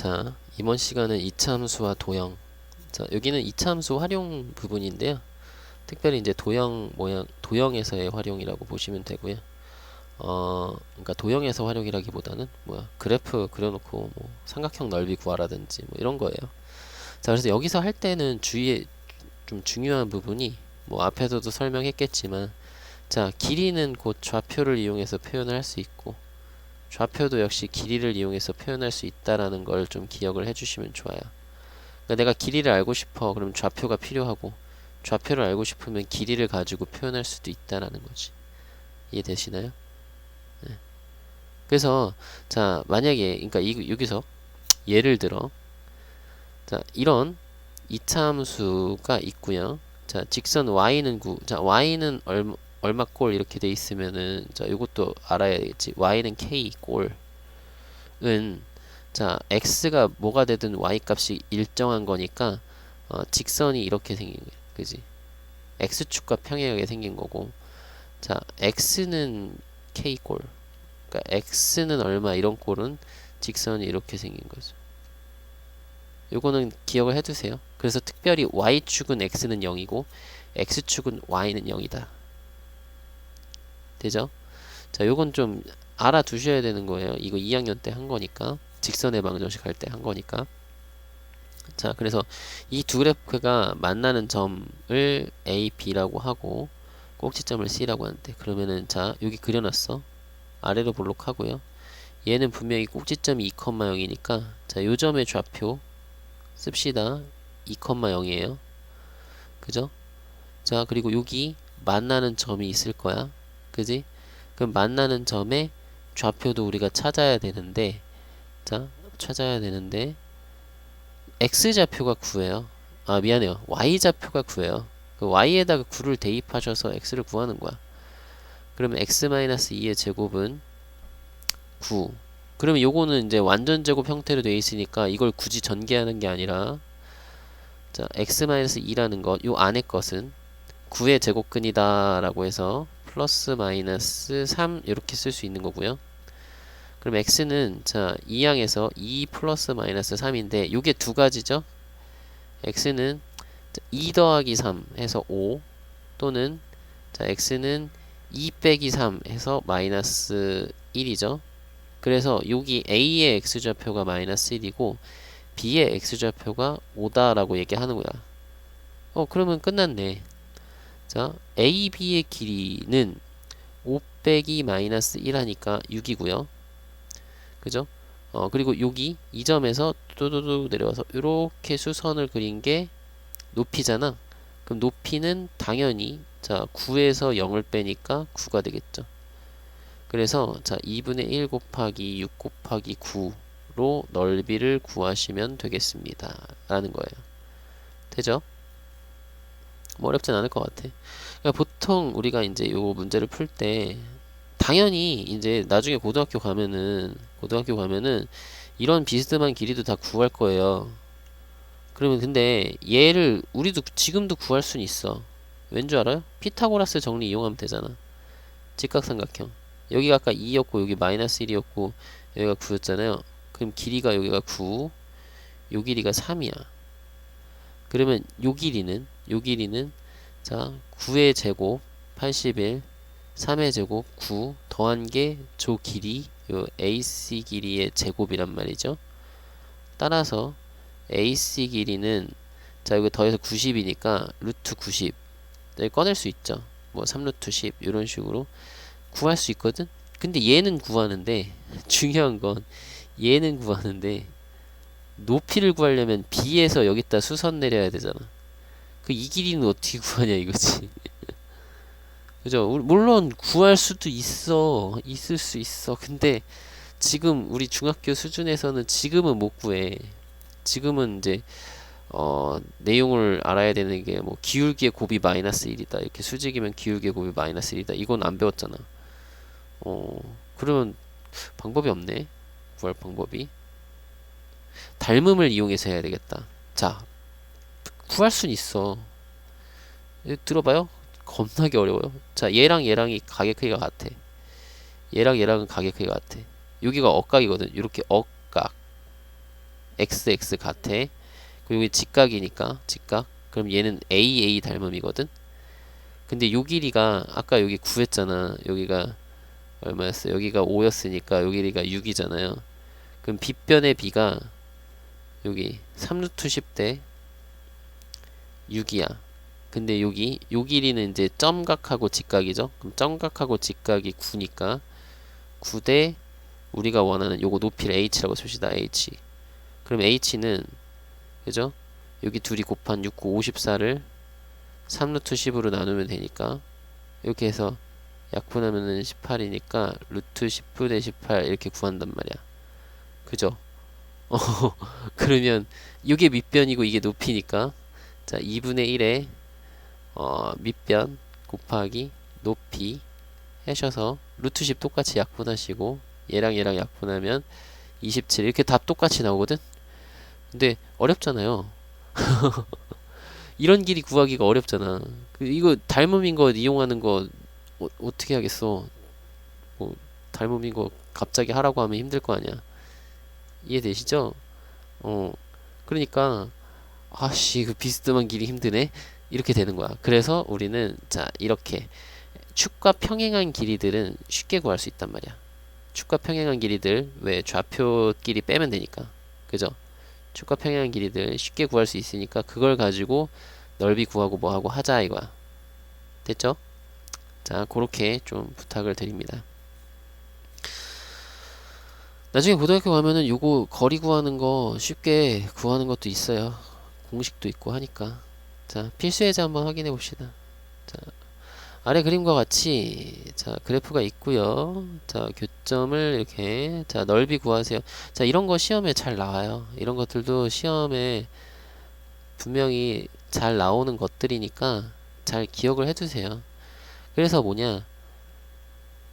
자, 이번 시간은 이차 함수와 도형. 자, 여기는 이차 함수 활용 부분인데요. 특별히 이제 도형 모양, 도형에서의 활용이라고 보시면 되고요. 어, 그러니까 도형에서 활용이라기보다는 뭐야, 그래프 그려놓고 뭐 삼각형 넓이 구하라든지 뭐 이런 거예요. 자, 그래서 여기서 할 때는 주의에 좀 중요한 부분이 뭐 앞에서도 설명했겠지만, 자, 길이는 곧 좌표를 이용해서 표현을 할 수 있고, 좌표도 역시 길이를 이용해서 표현할 수 있다라는 걸 좀 기억을 해주시면 좋아요. 그러니까 내가 길이를 알고 싶어. 그러면 좌표가 필요하고 좌표를 알고 싶으면 길이를 가지고 표현할 수도 있다라는 거지. 이해되시나요? 네. 그래서 자 만약에 그러니까 이, 여기서 예를 들어 자 이런 이차 함수가 있고요. 자 직선 y는 9. 자 y는 얼마 얼마 골 이렇게 돼 있으면은 자 이것도 알아야겠지. y는 k 골은 자 x가 뭐가 되든 y 값이 일정한 거니까 어, 직선이 이렇게 생긴 거예요 그지? x축과 평행하게 생긴 거고. 자 x는 k 골 그러니까 x는 얼마 이런 꼴은 직선이 이렇게 생긴 거죠. 요거는 기억을 해두세요. 그래서 특별히 y축은 x는 0이고 x축은 y는 0이다 되죠? 자, 요건 좀 알아두셔야 되는 거예요. 이거 2학년 때 한 거니까. 직선의 방정식 할 때 한 거니까. 자, 그래서 이 두 그래프가 만나는 점을 A, B라고 하고 꼭지점을 C라고 하는데 그러면은 자, 여기 그려놨어. 아래로 볼록하고요. 얘는 분명히 꼭지점이 2,0이니까 자, 요 점의 좌표 씁시다. 2,0이에요. 그죠? 자, 그리고 여기 만나는 점이 있을 거야. 그지? 그럼 만나는 점의 좌표도 우리가 찾아야 되는데 자 찾아야 되는데 x좌표가 9예요. 아 미안해요. Y좌표가 9예요. 그 y에다가 9를 대입하셔서 x를 구하는 거야. 그러면 x-2의 제곱은 9 그러면 요거는 이제 완전 제곱 형태로 되어 있으니까 이걸 굳이 전개하는 게 아니라 자 x-2라는 것 요 안의 것은 9의 제곱근이다 라고 해서 플러스 마이너스 3 이렇게 쓸 수 있는 거고요. 그럼 x는 자 2항에서 2 플러스 마이너스 3인데 요게 두 가지죠. x는 2 더하기 3 해서 5 또는 자 x는 2 빼기 3 해서 마이너스 1이죠. 그래서 여기 a의 x좌표가 마이너스 1이고 b의 x좌표가 5다라고 얘기하는 거야. 어 그러면 끝났네. 자, AB의 길이는 5 빼기 마이너스 1 하니까 6이고요. 그죠? 어, 그리고 여기 이 점에서 뚜두두 내려와서 이렇게 수선을 그린 게 높이잖아. 그럼 높이는 당연히 자 9에서 0을 빼니까 9가 되겠죠. 그래서 자 2분의 1 곱하기 6 곱하기 9로 넓이를 구하시면 되겠습니다. 라는 거예요. 되죠? 뭐 어렵진 않을 것 같아. 그러니까 보통 우리가 이제 요 문제를 풀 때 당연히 이제 나중에 고등학교 가면은 고등학교 가면은 이런 비스듬한 길이도 다 구할 거예요. 그러면 근데 얘를 우리도 지금도 구할 수는 있어. 왠 줄 알아요? 피타고라스 정리 이용하면 되잖아. 직각삼각형. 여기가 아까 2였고 여기 마이너스 1이었고 여기가 9였잖아요. 그럼 길이가 여기가 9, 요 길이가 3이야. 그러면 요 길이는 요 길이는 자 9의 제곱 81 3의 제곱 9 더한 게 조 길이 요 AC 길이의 제곱이란 말이죠. 따라서 AC 길이는 자 이거 더해서 90이니까 루트 90 여기 꺼낼 수 있죠. 뭐 3루트 10 이런 식으로 구할 수 있거든. 근데 얘는 구하는데 중요한 건 얘는 구하는데 높이를 구하려면 B에서 여기다 수선 내려야 되잖아. 그 이 길이는 어떻게 구하냐 이거지. 그죠? 물론 구할 수도 있어. 있을 수 있어. 근데 지금 우리 중학교 수준에서는 지금은 못 구해. 지금은 이제 어, 내용을 알아야 되는 게 뭐 기울기의 곱이 마이너스 1이다. 이렇게 수직이면 기울기의 곱이 마이너스 1이다. 이건 안 배웠잖아. 어, 그러면 방법이 없네. 구할 방법이. 닮음을 이용해서 해야 되겠다. 자, 구할 순 있어. 들어봐요. 겁나게 어려워요. 자, 얘랑 얘랑이 가격 크기가 같아. 얘랑 얘랑은 가격 크기가 같아. 여기가 억각이거든. 이렇게 억각. x x 같아. 그리고 여기 직각이니까 직각. 그럼 얘는 a a 닮음이거든. 근데 요 길이가 아까 여기 9였잖아. 여기가 얼마였어? 여기가 5였으니까 요 길이가 6이잖아요. 그럼 빗변의 b가 여기 3루트 10대 6이야. 근데 여기 요 길이는 이제 점각하고 직각이죠. 그럼 점각하고 직각이 9니까 9대 우리가 원하는 요거 높이를 h라고 씁시다. h. 그럼 h는 그죠? 여기 둘이 곱한 6, 9, 54를 3루트 10으로 나누면 되니까 이렇게 해서 약분하면은 18이니까 루트 10분의 18 이렇게 구한단 말이야. 그죠? 어, 그러면 이게 밑변이고 이게 높이니까 자 2분의 1에 어, 밑변 곱하기 높이 하셔서 루트 10 똑같이 약분하시고 얘랑 얘랑 약분하면 27 이렇게 답 똑같이 나오거든? 근데 어렵잖아요. 이런 길이 구하기가 어렵잖아. 그 이거 닮음인 거 이용하는 거 어, 어떻게 하겠어? 뭐 닮음인 거 갑자기 하라고 하면 힘들 거 아니야. 이해되시죠? 어 그러니까 아씨 그 비스듬한 길이 힘드네. 이렇게 되는 거야. 그래서 우리는 자 이렇게 축과 평행한 길이들은 쉽게 구할 수 있단 말이야. 축과 평행한 길이들 왜 좌표 길이 빼면 되니까. 그죠? 축과 평행한 길이들 쉽게 구할 수 있으니까 그걸 가지고 넓이 구하고 뭐하고 하자 이거야. 됐죠? 자 그렇게 좀 부탁을 드립니다. 나중에 고등학교 가면은 요거 거리 구하는 거 쉽게 구하는 것도 있어요 공식도 있고 하니까. 자 필수 예제 한번 확인해 봅시다. 자 아래 그림과 같이 자 그래프가 있고요. 자 교점을 이렇게 자 넓이 구하세요. 자 이런 거 시험에 잘 나와요. 이런 것들도 시험에 분명히 잘 나오는 것들이니까 잘 기억을 해두세요. 그래서 뭐냐?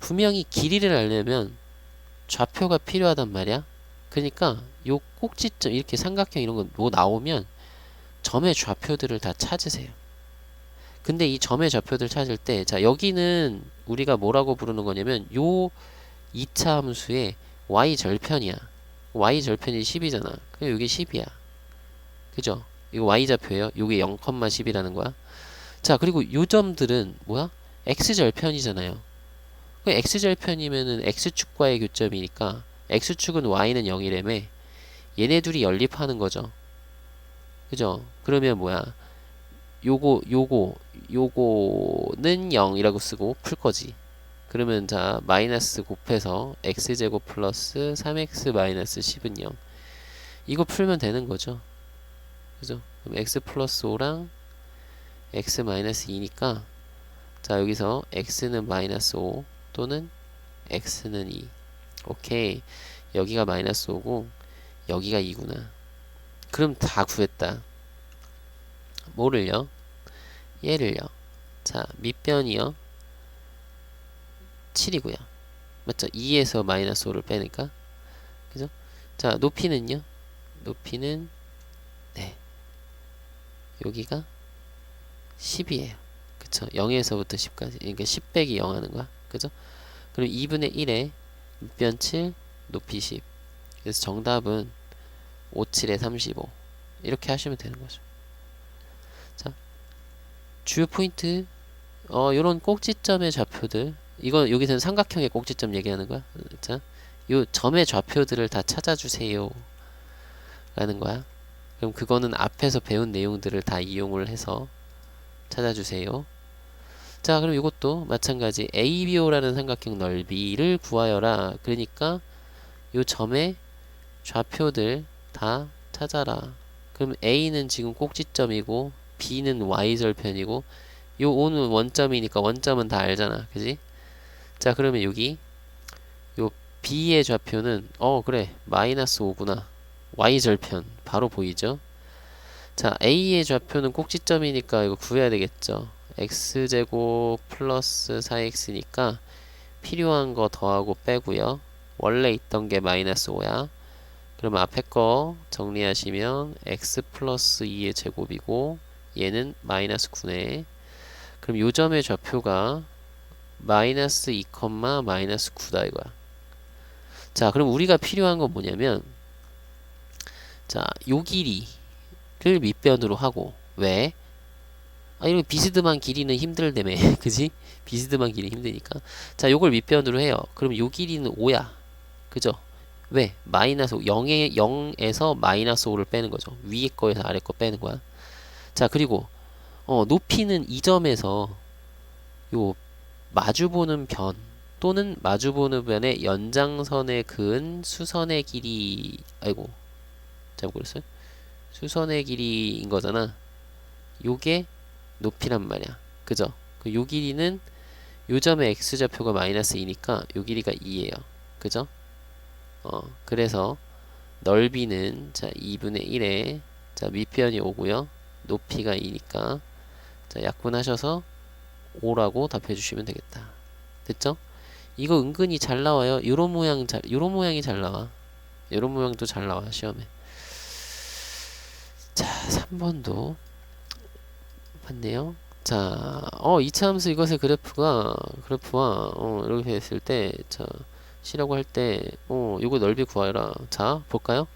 분명히 길이를 알려면 좌표가 필요하단 말이야. 그러니까 요 꼭지점 이렇게 삼각형 이런 거 뭐 나오면 점의 좌표들을 다 찾으세요 근데 이 점의 좌표들 찾을 때, 자, 여기는 우리가 뭐라고 부르는 거냐면, 요 2차 함수의 y 절편이야. y 절편이 10이잖아. 그럼 여기 10이야. 그죠? 이거 y 좌표예요. 요게 0,10이라는 거야. 자, 그리고 요 점들은 뭐야? x 절편이잖아요. 그 x 절편이면은 x축과의 교점이니까 x축은 y는 0이래매. 얘네 둘이 연립하는 거죠. 그죠? 그러면 뭐야? 요거 요거 요거는 0이라고 쓰고 풀 거지. 그러면 자 마이너스 곱해서 x제곱 플러스 3x 마이너스 10은 0 이거 풀면 되는 거죠. 그죠? 그럼 x 플러스 5랑 x 마이너스 2니까 자 여기서 x는 마이너스 5 또는 x는 2 오케이 여기가 마이너스 5고 여기가 2구나 그럼 다 구했다 뭐를요? 얘를요. 자, 밑변이요. 7이고요. 맞죠? 2에서 마이너스 5를 빼니까. 그죠? 자, 높이는요. 높이는 네. 여기가 10이에요. 그쵸? 0에서부터 10까지. 그러니까 10 빼기 0 하는 거야. 그죠? 그럼 2분의 1에 밑변 7, 높이 10. 그래서 정답은 5, 7에 35. 이렇게 하시면 되는 거죠. 주요 포인트 어 요런 꼭지점의 좌표들. 이건 여기서는 삼각형의 꼭지점 얘기하는 거야. 자, 요 점의 좌표들을 다 찾아주세요. 라는 거야. 그럼 그거는 앞에서 배운 내용들을 다 이용을 해서 찾아주세요. 자 그럼 이것도 마찬가지 ABO라는 삼각형 넓이를 구하여라. 그러니까 요 점의 좌표들 다 찾아라. 그럼 A는 지금 꼭지점이고 b는 y절편이고 요 5는 원점이니까 원점은 다 알잖아. 그지? 자 그러면 여기 요 b의 좌표는 어 그래. 마이너스 5구나. Y절편. 바로 보이죠? 자 a의 좌표는 꼭지점이니까 이거 구해야 되겠죠? X제곱 플러스 4x니까 필요한 거 더하고 빼고요. 원래 있던 게 마이너스 5야 그럼 앞에 거 정리하시면 x 플러스 2의 제곱이고 얘는 마이너스 9네. 그럼 요 점의 좌표가 마이너스 2, 마이너스 9다 이거야. 자, 그럼 우리가 필요한 건 뭐냐면 자, 요 길이를 밑변으로 하고 왜? 아, 이렇게 비스듬한 길이는 힘들다며. 그지? 비스듬한 길이 힘드니까. 자, 요걸 밑변으로 해요. 그럼 요 길이는 5야. 그죠? 왜? 마이너스 0에 0에서 마이너스 5를 빼는 거죠. 위에 거에서 아래 거 빼는 거야. 자, 그리고 어, 높이는 이 점에서 요 마주보는 변 또는 마주보는 변의 연장선에 그은 수선의 길이 아이고 잘못 그랬어요? 수선의 길이인 거잖아. 요게 높이란 말이야. 그죠? 그 요 길이는 요 점의 x좌표가 마이너스 2니까 요 길이가 2예요. 그죠? 어, 그래서 넓이는 자 2분의 1에 자 밑변이 5고요. 높이가 2니까 자 약분하셔서 5라고 답해 주시면 되겠다. 됐죠? 이거 은근히 잘 나와요. 요런 모양 잘 요런 모양이 잘 나와. 요런 모양도 잘 나와 시험에. 자, 3번도 봤네요. 자, 어, 이차 함수 이것의 그래프가 그래프와 어, 이렇게 했을 때 자, C라고 할 때 어, 요거 넓이 구하라. 자, 볼까요?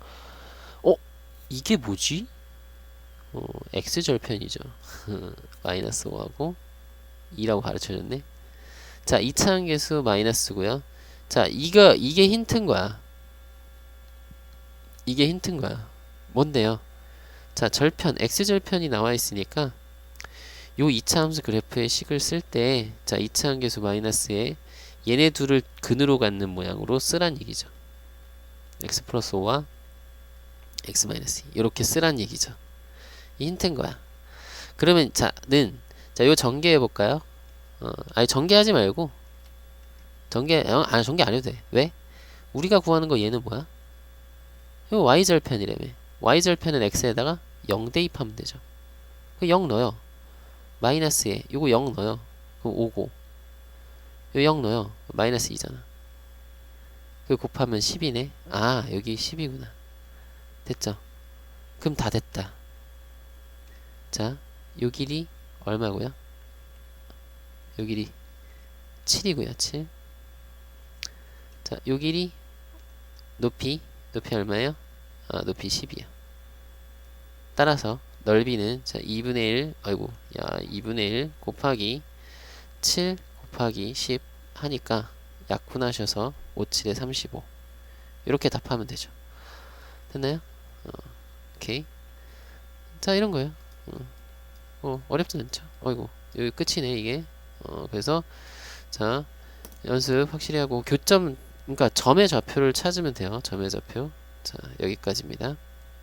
어, 이게 뭐지? 어, x 절편이죠. 마이너스 5하고 2라고 가르쳐 줬네. 자, 이차함계수 마이너스고요. 자, 이거 이게 힌트인 거야. 이게 힌트인 거야. 뭔데요? 자, 절편 x 절편이 나와 있으니까 요 2차 함수 그래프의 식을 쓸 때 자, 2차 함계수 마이너스에 얘네 둘을 근으로 갖는 모양으로 쓰란 얘기죠. x 플러스 5와 x 마이너스 2 이렇게 쓰란 얘기죠. 이 힌트인 거야. 그러면 자는 자, 요 전개해 볼까요? 어, 아니 전개하지 말고 전개 어, 아니 전개 안 해도 돼. 왜? 우리가 구하는 거 얘는 뭐야? 이거 y 절편이라며. y 절편은 x에다가 0 대입하면 되죠. 그 0 넣어요. 마이너스에 요거 0 넣어요. 그럼 5고 요 0 넣어요. 마이너스 2잖아. 그 곱하면 10이네. 아 여기 10이구나. 됐죠? 그럼 다 됐다. 자, 요 길이 얼마고요? 요 길이 7이고요. 7. 자, 요 길이 높이 높이 얼마예요? 아, 높이 10이야. 따라서 넓이는 자 2분의 1 아이고 야 2분의 1 곱하기 7 곱하기 10 하니까 약분하셔서 5, 7에 35 이렇게 답하면 되죠. 됐나요? 어, 오케이. 자 이런 거예요. 어, 어 어렵지 않죠. 어이구 여기 끝이네 이게. 어 그래서 자 연습 확실히 하고 교점 그러니까 점의 좌표를 찾으면 돼요. 점의 좌표. 자 여기까지입니다